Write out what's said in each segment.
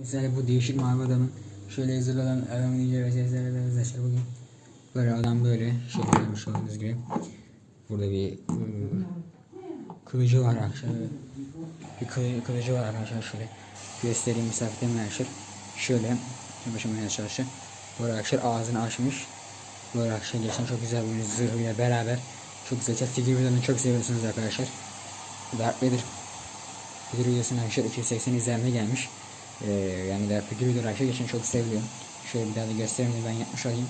Mesela bu değişik mavi adamın şöyle yazılan adamın ince ve seslerle arkadaşlar bugün böyle adam böyle görmüş olduğunuz gibi burada bir ıı, kılıcı var arkadaşlar. Bir kılı, kılıcı var arkadaşlar. Şöyle göstereyim misafirlerim arkadaşlar. Şöyle başıma çalışıyor bu arkadaşlar ağzını açmış. Bu arkadaşlar geçen çok güzel bir zırhıyla beraber çok güzel figür videolarını çok seviyorsunuz arkadaşlar. Darth Vader. Figür videosuna arkadaşlar 280 izlenme gelmiş ee, yani Darth Vader videoları arkadaşlar geçen çok seviyorum şöyle bir daha da göstereyim de ben yapmış olayım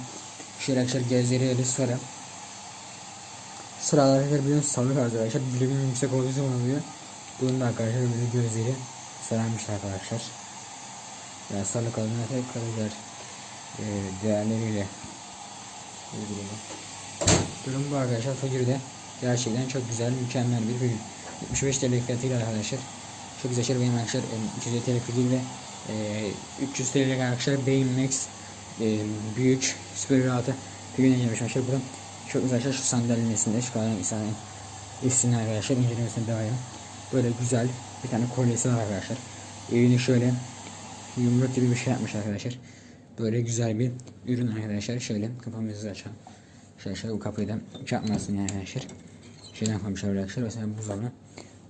şöyle arkadaşlar gözleri öyle sıra sıralar arkadaşlar biliyorsunuz sağlık arzu arkadaşlar bilimin yüksek olduğu zaman oluyor bunun da arkadaşlar böyle gözleri sararmış arkadaşlar yani sağlık adına tekrar güzel e, değerleriyle uygulama. Durum bu arkadaşlar. Figür de gerçekten çok güzel, mükemmel bir figür. 75 TL fiyatıyla arkadaşlar. Çok güzel şey benim arkadaşlar. e, 250 TL figür ve e, 300 TL arkadaşlar Beyin Max e, büyük süper rahatı figürüne gelmiş arkadaşlar. Burada çok güzel arkadaşlar şu sandalyesinde şu kadar insanın üstüne arkadaşlar incelemesine dair böyle güzel bir tane kolyesi var arkadaşlar. Evini şöyle yumruk gibi bir şey yapmış arkadaşlar. Böyle güzel bir ürün arkadaşlar. Şöyle kafamızı açalım. Şöyle şöyle bu kapıyı da çarpmasın yani arkadaşlar. Şeyden koymuşlar arkadaşlar. Mesela buzdolabı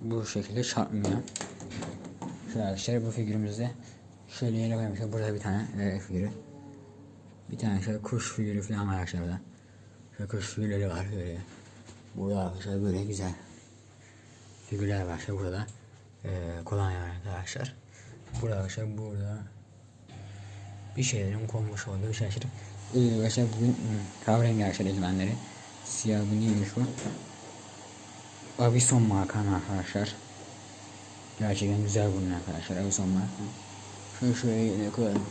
bu şekilde çarpmıyor. Şöyle arkadaşlar bu figürümüzde şöyle yere koymuşlar. Burada bir tane e, figürü. Bir tane şöyle kuş figürü falan var arkadaşlar burada. Şöyle kuş figürleri var böyle. Burada arkadaşlar böyle güzel figürler var arkadaşlar burada. E, kolonya var arkadaşlar. Burada arkadaşlar burada bir şeylerin konmuş olduğu şaşırıp ee, arkadaşlar bugün kahverengi arkadaşlar eldivenleri siyah bu neymiş bu Avison markanın arkadaşlar gerçekten güzel bunun arkadaşlar Avison marka şöyle şuraya yine koyalım.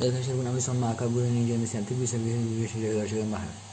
Arkadaşlar bu Avison marka bu ürünün incelemesi yaptık bir sebebi bir şey gerçekten bahar